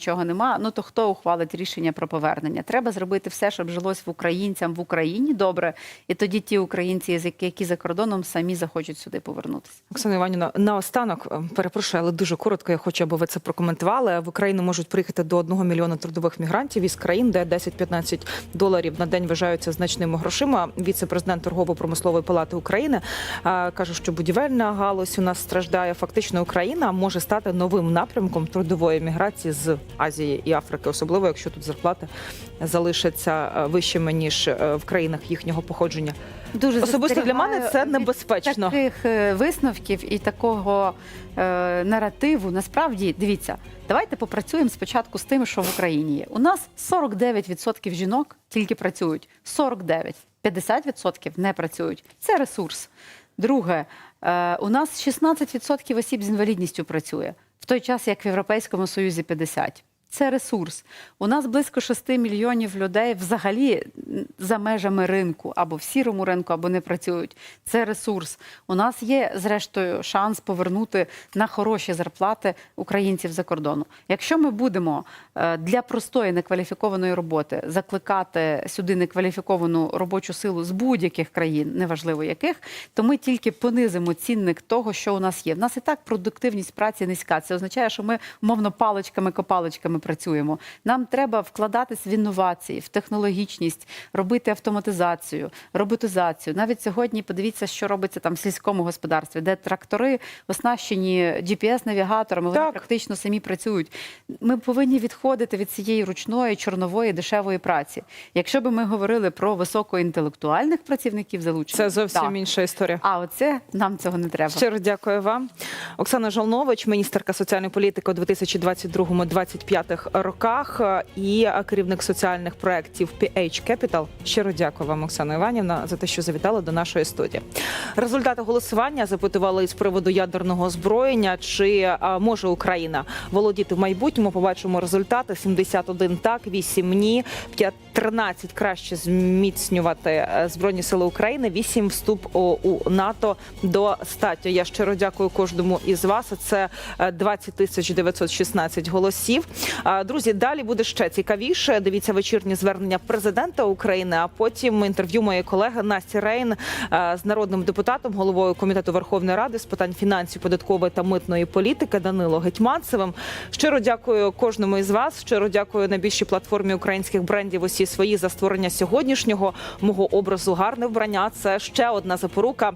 Чого нема, ну то хто ухвалить рішення про повернення? Треба зробити все, щоб жилось в українцям в Україні добре, і тоді ті українці, які- за кордоном самі захочуть сюди повернутися. Оксана Іванівна, наостанок, е, перепрошую, але дуже коротко, я хочу, аби ви це прокоментували. В Україну можуть приїхати до 1 мільйона трудових мігрантів із країн, де 10-15 доларів на день вважаються значними грошима. Віце-президент торгово-промислової палати України е, каже, що будівельна галузь у нас страждає. Фактично, Україна може стати новим напрямком трудової міграції з Азії і Африки, особливо якщо тут зарплати залишаться е, вищими ніж е, в країнах їхнього походження. Дуже Особисто для мене це небезпечно. Таких е, висновків і такого е, наративу. Насправді, дивіться, давайте попрацюємо спочатку з тим, що в Україні є. У нас 49% жінок тільки працюють. 49. 50% не працюють. Це ресурс. Друге, е, у нас 16% осіб з інвалідністю працює, в той час як в Європейському Союзі 50%. Це ресурс. У нас близько 6 мільйонів людей взагалі за межами ринку або в сірому ринку, або не працюють. Це ресурс. У нас є, зрештою, шанс повернути на хороші зарплати українців за кордону. Якщо ми будемо е, для простої некваліфікованої роботи закликати сюди некваліфіковану робочу силу з будь-яких країн, неважливо яких, то ми тільки понизимо цінник того, що у нас є. В нас і так продуктивність праці низька. Це означає, що ми умовно паличками-копаличками працюємо. Нам треба вкладатись в інновації, в технологічність, робити автоматизацію, роботизацію. Навіть сьогодні подивіться, що робиться там в сільському господарстві, де трактори оснащені GPS-навігаторами, вони Так. практично самі працюють. Ми повинні відходити від цієї ручної, чорнової, дешевої праці. Якщо би ми говорили про високоінтелектуальних працівників залучення, Це зовсім так. інша історія. А оце нам цього не треба. Щиро дякую вам. Оксана Жолнович, міністерка соціальної політики у 2022-2025 роках е, і керівник соціальних проєктів PH Capital. Щиро дякую вам, Оксана Іванівна, за те, що завітали до нашої студії. Результати голосування запитували з приводу ядерного озброєння. Чи е, може Україна володіти в майбутньому? Побачимо результати: 71 так, 8 ні, 5 13 краще зміцнювати е, збройні сили України. 8 вступ у, НАТО до статі. Я щиро дякую кожному із вас. Це е, 20 тисяч 916 голосів. Друзі, далі буде ще цікавіше. Дивіться вечірнє звернення президента України. А потім інтерв'ю моєї колеги Насті Рейн е, з народним депутатом, головою комітету Верховної Ради з питань фінансів, податкової та митної політики Данило Гетьманцевим. Щиро дякую кожному із вас. Щиро дякую найбільшій платформі українських брендів. Усі свої за створення сьогоднішнього мого образу. Гарне вбрання. Це ще одна запорука.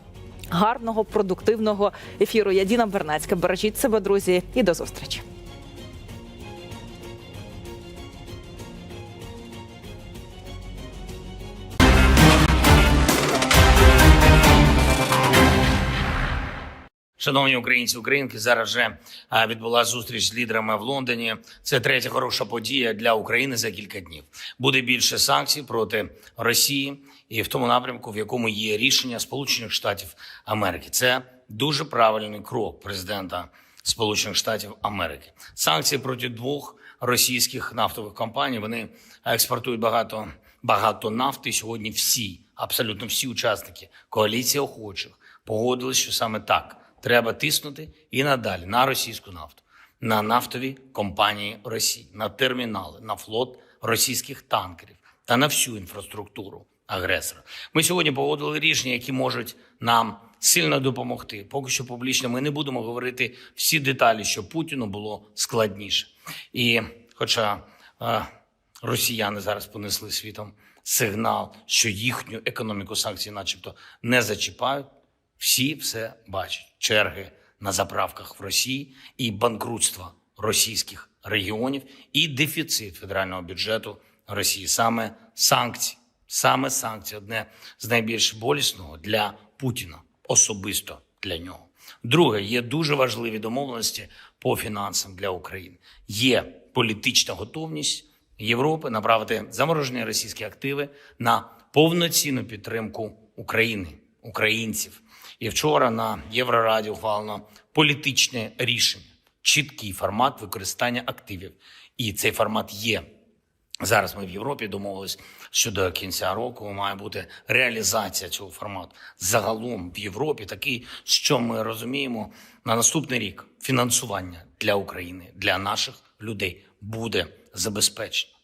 Гарного продуктивного ефіру. Я Діна Бернацька. Бережіть себе, друзі, і до зустрічі. Шановні українці, українки, зараз вже відбула зустріч з лідерами в Лондоні. Це третя хороша подія для України за кілька днів. Буде більше санкцій проти Росії і в тому напрямку, в якому є рішення Сполучених Штатів Америки. Це дуже правильний крок президента Сполучених Штатів Америки. Санкції проти двох російських нафтових компаній. Вони експортують багато багато нафти. Сьогодні всі, абсолютно всі учасники коаліції охочих погодились, що саме так треба тиснути і надалі на російську нафту, на нафтові компанії Росії, на термінали, на флот російських танкерів та на всю інфраструктуру агресора. Ми сьогодні погодили рішення, які можуть нам сильно допомогти. Поки що публічно ми не будемо говорити всі деталі, щоб Путіну було складніше. І хоча е, росіяни зараз понесли світом сигнал, що їхню економіку санкцій, начебто, не зачіпають. Всі все бачать: черги на заправках в Росії і банкрутство російських регіонів, і дефіцит федерального бюджету Росії. Саме санкції, саме санкції одне з найбільш болісного для Путіна, особисто для нього. Друге, є дуже важливі домовленості по фінансам для України. Є політична готовність Європи направити заморожені російські активи на повноцінну підтримку України, українців. І вчора на Єврораді ухвалено політичне рішення, чіткий формат використання активів. І цей формат є. Зараз ми в Європі домовились, що до кінця року має бути реалізація цього формату. Загалом в Європі такий, що ми розуміємо на наступний рік фінансування для України, для наших людей буде забезпечено.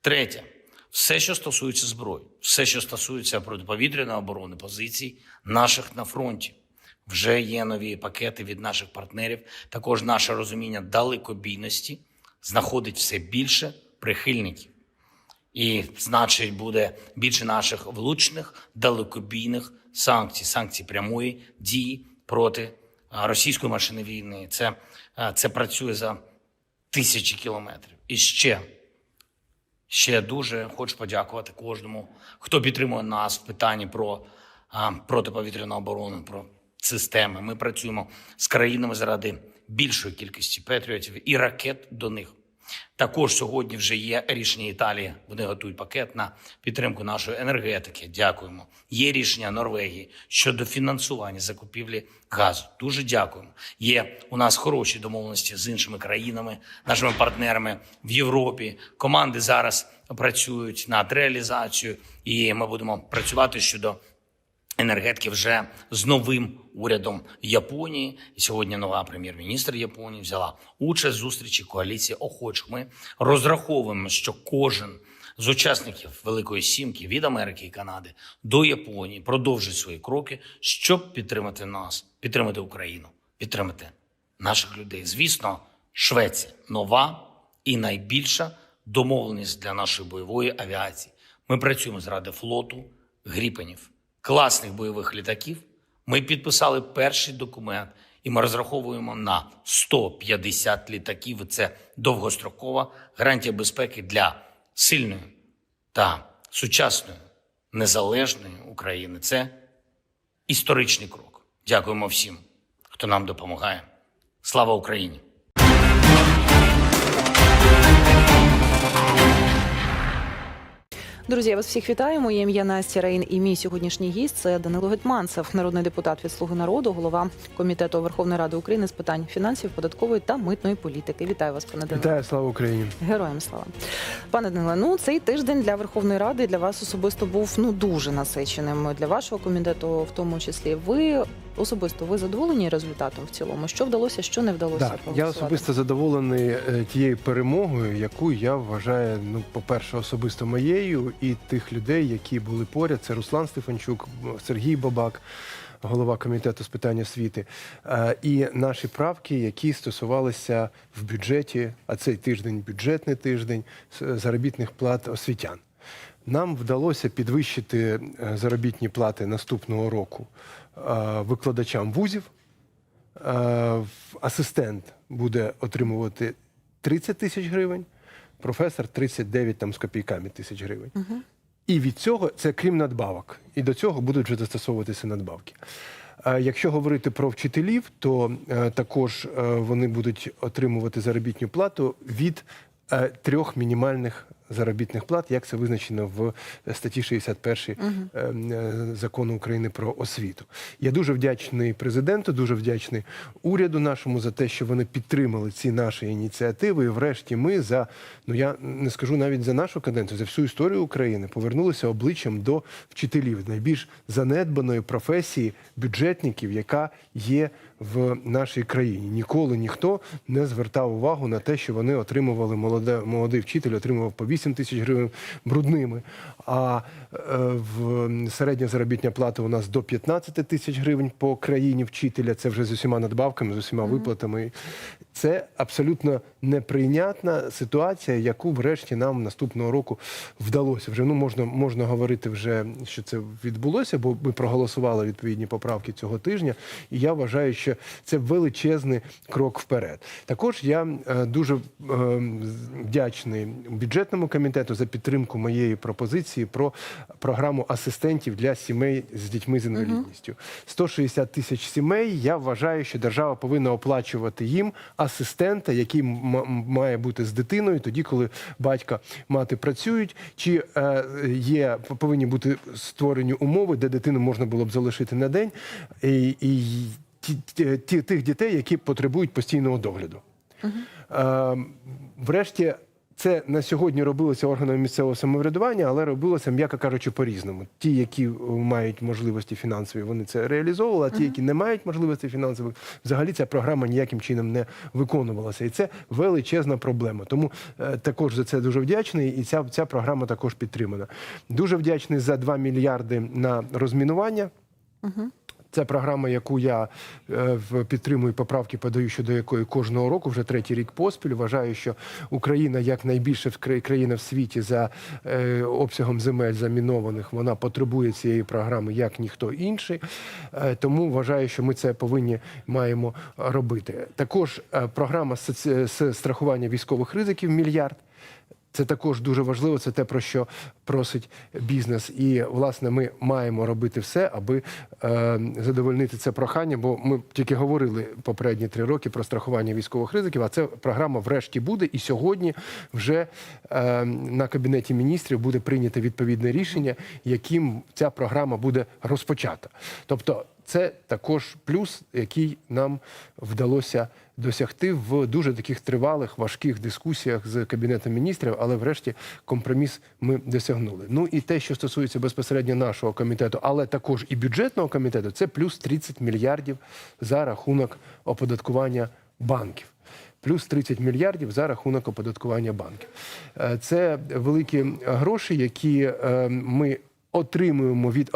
Третє, все, що стосується зброї, все, що стосується протиповітряної оборони, позицій наших на фронті. Вже є нові пакети від наших партнерів. Також наше розуміння далекобійності знаходить все більше прихильників. І, значить, буде більше наших влучних далекобійних санкцій, санкцій прямої дії проти російської машини війни. Це, це працює за тисячі кілометрів. І ще, ще дуже хочу подякувати кожному, хто підтримує нас в питанні про а, протиповітряну оборону, про системи. Ми працюємо з країнами заради більшої кількості патріотів і ракет до них. Також сьогодні вже є рішення Італії. Вони готують пакет на підтримку нашої енергетики. Дякуємо. Є рішення Норвегії щодо фінансування закупівлі газу. Дуже дякуємо. Є у нас хороші домовленості з іншими країнами, нашими партнерами в Європі. Команди зараз працюють над реалізацією, і ми будемо працювати щодо енергетики вже з новим урядом Японії. І сьогодні нова прем'єр-міністр Японії взяла участь в зустрічі коаліції охочих. Ми розраховуємо, що кожен з учасників Великої Сімки від Америки і Канади до Японії продовжить свої кроки, щоб підтримати нас, підтримати Україну, підтримати наших людей. Звісно, Швеція нова і найбільша домовленість для нашої бойової авіації. Ми працюємо заради флоту гріпенів, класних бойових літаків. Ми підписали перший документ, і ми розраховуємо на 150 літаків. Це довгострокова гарантія безпеки для сильної та сучасної незалежної України. Це історичний крок. Дякуємо всім, хто нам допомагає. Слава Україні! Друзі, я вас всіх вітаю. Моє ім'я Настя Рейн і мій сьогоднішній гість це Данило Гетманцев, народний депутат від Слуги народу, голова комітету Верховної Ради України з питань фінансів, податкової та митної політики. Вітаю вас, пане Данило. Вітаю, слава Україні. Героям слава. Пане Даниле, ну цей тиждень для Верховної Ради для вас особисто був ну дуже насиченим. Для вашого комітету, в тому числі, ви особисто ви задоволені результатом в цілому? Що вдалося, що не вдалося? Так, я особисто задоволений е, тією перемогою, яку я вважаю, ну, по-перше, особисто моєю, і тих людей, які були поряд. Це Руслан Стефанчук, Сергій Бабак, голова комітету з питань освіти, е, і наші правки, які стосувалися в бюджеті, а цей тиждень бюджетний тиждень з- заробітних плат освітян. Нам вдалося підвищити е, заробітні плати наступного року е, викладачам вузів. Е, Асистент буде отримувати 30 тисяч гривень, професор 39 там з копійками тисяч гривень. І від цього це крім надбавок. І до цього будуть вже застосовуватися надбавки. Якщо говорити про вчителів, то також вони будуть отримувати заробітну плату від трьох мінімальних заробітних плат, як це визначено в статті 61 е, е, закону України про освіту. Я дуже вдячний президенту, дуже вдячний уряду нашому за те, що вони підтримали ці наші ініціативи. І врешті ми за ну я не скажу навіть за нашу каденцію, за всю історію України повернулися обличчям до вчителів найбільш занедбаної професії бюджетників, яка є в нашій країні. Ніколи ніхто не звертав увагу на те, що вони отримували молоде, молодий вчитель, отримував по 8 тисяч гривень брудними. А е, в середня заробітня плата у нас до 15 тисяч гривень по країні вчителя. Це вже з усіма надбавками, з усіма виплатами. Це абсолютно неприйнятна ситуація, яку врешті нам наступного року вдалося. Вже ну можна можна говорити вже, що це відбулося, бо ми проголосували відповідні поправки цього тижня. І я вважаю, що це величезний крок вперед. Також я е, дуже е, вдячний бюджетному комітету за підтримку моєї пропозиції про програму асистентів для сімей з дітьми з інвалідністю. 160 тисяч сімей. Я вважаю, що держава повинна оплачувати їм асистента, який має бути з дитиною, тоді, коли батька мати працюють, чи е, є повинні бути створені умови, де дитину можна було б залишити на день, і, і ті, тих дітей, які потребують постійного догляду. Е, врешті, це на сьогодні робилося органами місцевого самоврядування, але робилося, м'яко кажучи, по-різному. Ті, які е, мають можливості фінансові, вони це реалізовували, а ті, які не мають можливості фінансових, взагалі ця програма ніяким чином не виконувалася. І це величезна проблема. Тому е, також за це дуже вдячний, і ця, ця програма також підтримана. Дуже вдячний за 2 мільярди на розмінування. Це програма, яку я е, підтримую поправки, подаю щодо якої кожного року, вже третій рік поспіль. Вважаю, що Україна, як найбільша країна в світі за е, обсягом земель замінованих, вона потребує цієї програми як ніхто інший. Е, тому вважаю, що ми це повинні маємо робити. Також програма з страхування військових ризиків мільярд. Це також дуже важливо. Це те, про що просить бізнес. І власне ми маємо робити все, аби е, задовольнити це прохання. Бо ми тільки говорили попередні три роки про страхування військових ризиків. А це програма врешті буде. І сьогодні вже е, на кабінеті міністрів буде прийнято відповідне рішення, яким ця програма буде розпочата. Тобто, це також плюс, який нам вдалося досягти в дуже таких тривалих, важких дискусіях з кабінетом міністрів, але врешті компроміс ми досягнули. Ну і те, що стосується безпосередньо нашого комітету, але також і бюджетного комітету, це плюс 30 мільярдів за рахунок оподаткування банків. Плюс 30 мільярдів за рахунок оподаткування банків. Е, Це великі гроші, які е, ми отримуємо від